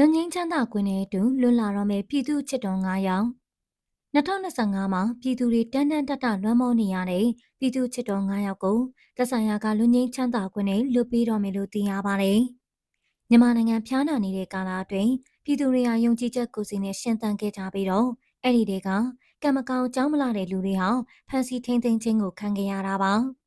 လွန်ငင်းချမ်းသာကွင်းနဲ့အတူလွတ်လာတော့မယ့်ပြည်သူချစ်တော်9ယောက်2025မှာပြည်သူတွေတန်းတန်းတက်တာလွှမ်းမိုးနေရတဲ့ပြည်သူချစ်တော်9ယောက်ကိုသက်ဆိုင်ရာကလွန်ငင်းချမ်းသာကွင်းနဲ့လွတ်ပြီးတော့မယ်လို့သိရပါတယ်။မြန်မာနိုင်ငံဖျားနာနေတဲ့ကာလအတွင်းပြည်သူတွေဟာယုံကြည်ချက်ကိုယ်စီနဲ့ရှင်းသန်ခဲ့ကြပြီးတော့အဲ့ဒီတွေကကံမကောင်းကြောင်းမလာတဲ့လူတွေဟာဖန်စီထိန်သိမ်းခြင်းကိုခံခဲ့ရတာပါ။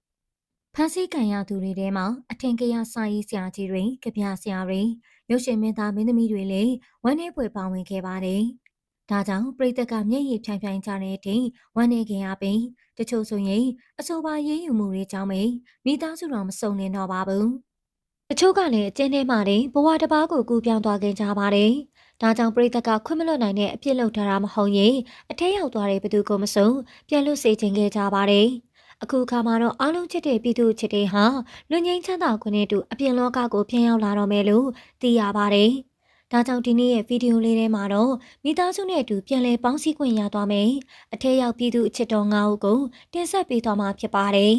ဖန်စီခံရသူတွေထဲမှာအထင်ကရစာရေးဆရာကြီးတွေ၊ကြပြဆရာတွေရုပ်ရှင်မင်းသားမင်းသမီးတွေလည်းဝမ်းနည်းပွေပါဝင်ခဲ့ပါတယ်။ဒါကြောင့်ပြည်သက်ကမျက်ရည်ဖြိုင်ဖြိုင်ကြတဲ့အထိဝမ်းနည်းခင်ရပြီးတချို့ဆိုရင်အဆိုပါရေးယူမှုတွေကြောင့်ပဲမိသားစုတော်မစုံလင်တော့ပါဘူး။တချို့ကလည်းအကျဉ်းထဲမှာတင်ဘဝတစ်ပါးကိုကူးပြောင်းသွားခဲ့ကြပါတယ်။ဒါကြောင့်ပြည်သက်ကခွင့်မလွတ်နိုင်တဲ့အပြစ်လုပ်ထားတာမဟုတ်ရင်အထက်ရောက်သွားတဲ့ဘသူကမစုံပြန်လွတ်စေခြင်းခဲ့ကြပါတယ်။ အခုအခါမှာတော့အားလုံးချစ်တဲ့ပြည်သူချစ်တဲ့ဟာလူငင်းချမ်းသာခွင့်နဲ့တူအပြင်လောကကိုပြန်ရောက်လာတော့မယ်လို့သိရပါတယ်။ဒါကြောင့်ဒီနေ့ရဲ့ဗီဒီယိုလေးထဲမှာတော့မိသားစုနဲ့အတူပြန်လည်ပေါင်းစည်းခွင့်ရသွားမယ်။အထက်ရောက်ပြည်သူအချစ်တော်၅ဦးကိုတင်ဆက်ပေးသွားမှာဖြစ်ပါတယ်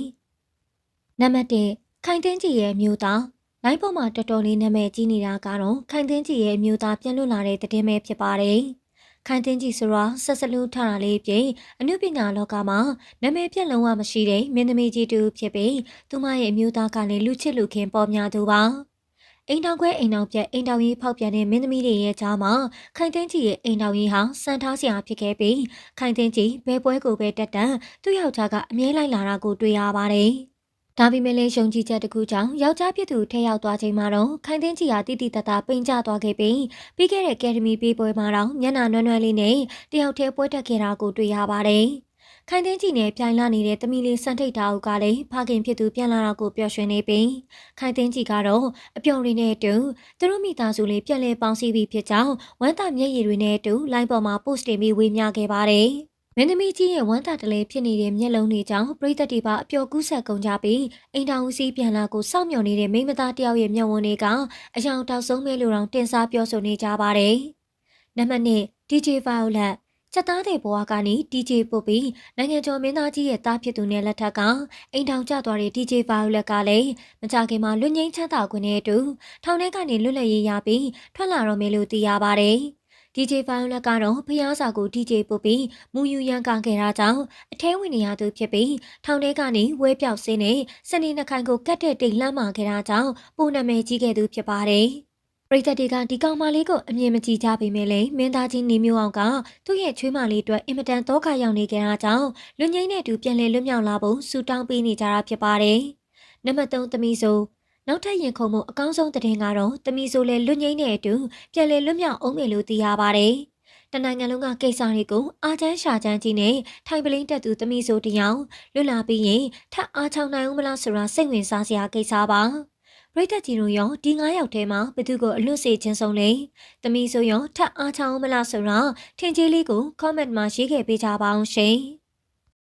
။နံပါတ်1ခိုင်တင်းကြီးရဲ့မြို့သားလိုင်းပေါ်မှာတော်တော်လေးနာမည်ကြီးနေတာကတော့ခိုင်တင်းကြီးရဲ့မြို့သားပြန်လွတ်လာတဲ့တည်င်းပဲဖြစ်ပါတယ်။ ခိုင်တင်းကြီးဆိုတာဆက်စလူးထတာလေးပြင်အနုပညာလောကမှာနာမည်ပြက်လုံးဝမရှိတဲ့မင်းသမီးကြီးတူဖြစ်ပြီးသူမရဲ့အမျိုးသားကလည်းလူချစ်လူခင်ပေါ်များသူပါအိမ်တော်ခွဲအိမ်တော်ပြက်အိမ်တော်ကြီးဖောက်ပြန်တဲ့မင်းသမီးတွေရဲ့ကြားမှာခိုင်သိန်းကြီးရဲ့အိမ်တော်ကြီးဟာစံထားစရာဖြစ်ခဲ့ပြီးခိုင်သိန်းကြီးဘဲပွဲကိုပဲတက်တန်သူ့ယောက်ျားကအမြဲလိုက်လာတာကိုတွေ့ရပါတယ်။ ဒါပေမဲ့လည်းယုံကြည်ချက်တစ်ခုကြောင့်ယောက်ျားဖြစ်သူထဲရောက်သွားချိန်မှာတော့ခိုင်သိန်းကြီးဟာတိတိတတ်တာပိန်ကျသွားခဲ့ပြီးပြီးခဲ့တဲ့ကယ်ဒမီပေးပွဲမှာတော့မျက်နှာနွမ်းနွမ်းလေးနဲ့တယောက်တည်းပွဲတက်ခဲ့တာကိုတွေ့ရပါတယ်။ခိုင်သိန်းကြီးနဲ့ပြိုင်လာနေတဲ့တမီလေးစံထိတ်တာအုပ်ကလည်းဖခင်ဖြစ်သူပြန်လာတာကိုပျော်ရွှင်နေပြီးခိုင်သိန်းကြီးကတော့အပျော်ရင်းနဲ့အတူသူတို့မိသားစုလေးပြန်လည်ပေါင်းစည်းပြီးဖြစ်ကြောင်းဝမ်းသာမျက်ရည်တွေနဲ့အတူလိုင်းပေါ်မှာ post တင်ပြီးဝေမျှခဲ့ပါတယ်။ မင်းသမီးကြီးရဲ့ဝမ်းသာတလဲဖြစ်နေတဲ့မျက်လုံးတွေကြောင့်ပရိသတ်တွေပါအပျော်ကူးဆက်ကုန်ကြပြီးအိမ်တော်ဦးစီးပြန်လာကိုစောင့်မျှော်နေတဲ့မိမသားတယောက်ရဲ့မျက်ဝန်းတွေကအယောင်တောက်ဆုံးမဲလိုတောင်တင်စားပြောဆိုနေကြပါတယ်။နံပါတ်1 DJ Violet ချက်သားတဲ့ဘဝကနေ DJ ပုတ်ပြီးနိုင်ငံကျော်မင်းသားကြီးရဲ့တားဖြစ်သူနဲ့လက်ထက်ကအိမ်ထောင်ကျသွားတဲ့ DJ Violet ကလည်းမကြခင်မှာလွတ်ငင်းချမ်းသာခွင့်နဲ့အတူထောင်ထဲကနေလွတ်လပ်ရေးရပြီးထွက်လာတော့မယ်လို့သိရပါတယ်။ DJ Violet ကတော့ဖျားစာကို DJ ပုတ်ပြီးမူယူရန်ကခဲ့တာကြောင့်အထဲဝင်နေရသူဖြစ်ပြီးထောင်ထဲကနေဝဲပြောက်စင်းနဲ့စနေနှခိုင်ကိုကတ်တဲ့တိတ်လှမ်းမာခဲ့တာကြောင့်ပုံနာမည်ကြီးခဲ့သူဖြစ်ပါတယ်။ပရိသတ်တွေကဒီကောင်မလေးကိုအမြင်မကြည့်ကြပေမဲ့လည်းမင်းသားကြီးနေမျိုးအောင်ကသူ့ရဲ့ချွေးမလေးအတွက်အင်မတန်တော့ခရောက်နေကြတာကြောင့်လူငိမ့်တဲ့သူပြန်လည်လွတ်မြောက်လာဖို့ဆူတောင်းပေးနေကြတာဖြစ်ပါတယ်။နံပါတ်3သမီးဆို နောက်ထပ်ရင်ခုန်မှုအကောင်းဆုံးသတင်းကတော့တမီဆိုလေလွတ်ငိမ့်တဲ့အတူပြန်လည်လွတ်မြောက်အောင်မယ်လို့သိရပါတယ်။တနိုင်ငံလုံးကကိစ္စတွေကိုအာချမ်းရှာချမ်းကြီးနဲ့ထိုင်ပလင်းတက်သူတမီဆိုတယောက်လွတ်လာပြီးရင်ထပ်အားချောင်းနိုင်အောင်မလားဆိုတာစိတ်ဝင်စားစရာကိစ္စပါ။ရိတ်သက်ကြီးတို့ရောဒီ9ယောက်ထဲမှာဘသူကိုအလွတ်စေခြင်းဆုံးလဲ။တမီဆိုရောထပ်အားချောင်းမလားဆိုတာထင်ကြီးလေးကို comment မှာရေးခဲ့ပေးကြပါအောင်ရှင်။